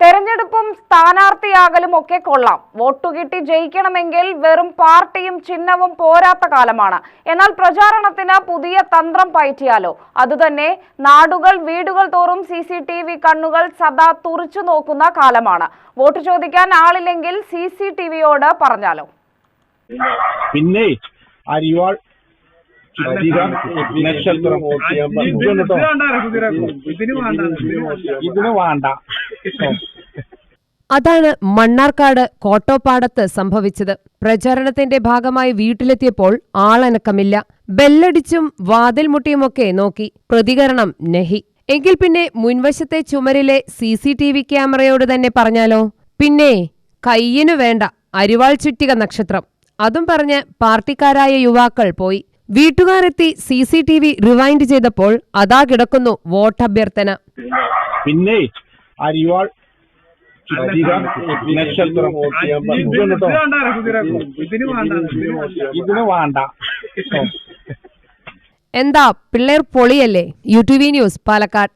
തെരഞ്ഞെടുപ്പും സ്ഥാനാർത്ഥിയാകലും ഒക്കെ കൊള്ളാം. വോട്ടു കിട്ടി ജയിക്കണമെങ്കിൽ വെറും പാർട്ടിയും ചിഹ്നവും പോരാത്ത കാലമാണ്. എന്നാൽ പ്രചാരണത്തിന് പുതിയ തന്ത്രം പയറ്റിയാലോ? അതുതന്നെ നാടുകൾ വീടുകൾ തോറും സി സി ടി വി കണ്ണുകൾ സദാ തുറിച്ചു നോക്കുന്ന കാലമാണ്. വോട്ട് ചോദിക്കാൻ ആളില്ലെങ്കിൽ സി സി ടി വിയോട് പറഞ്ഞാലോ? പിന്നെ ഇതിന് വേണ്ട അതാണ് മണ്ണാർക്കാട് കോട്ടോപ്പാടത്ത് സംഭവിച്ചത് പ്രചാരണത്തിന്റെ ഭാഗമായി വീട്ടിലെത്തിയപ്പോൾ ആളനക്കമില്ല ബെല്ലടിച്ചും വാതിൽ മുട്ടിയുമൊക്കെ നോക്കി പ്രതികരണം നെഹി എങ്കിൽ പിന്നെ മുൻവശത്തെ ചുമരിലെ സി സി ടി വി ക്യാമറയോട് തന്നെ പറഞ്ഞാലോ പിന്നെ കയ്യിനു വേണ്ട അരിവാൾ ചുറ്റിക നക്ഷത്രം അതും പറഞ്ഞ് പാർട്ടിക്കാരായ യുവാക്കൾ പോയി വീട്ടുകാരെത്തി C C T V rewind ചെയ്തപ്പോൾ അതാ കിടക്കുന്നു വോട്ടഭ്യർത്ഥന. പിന്നെ അരിവാൾ നക്ഷത്രം ഇതിന് ഇതിന് വേണ്ട. എന്താ പിള്ളേർ പൊളിയല്ലേ? U T V news Palakkad.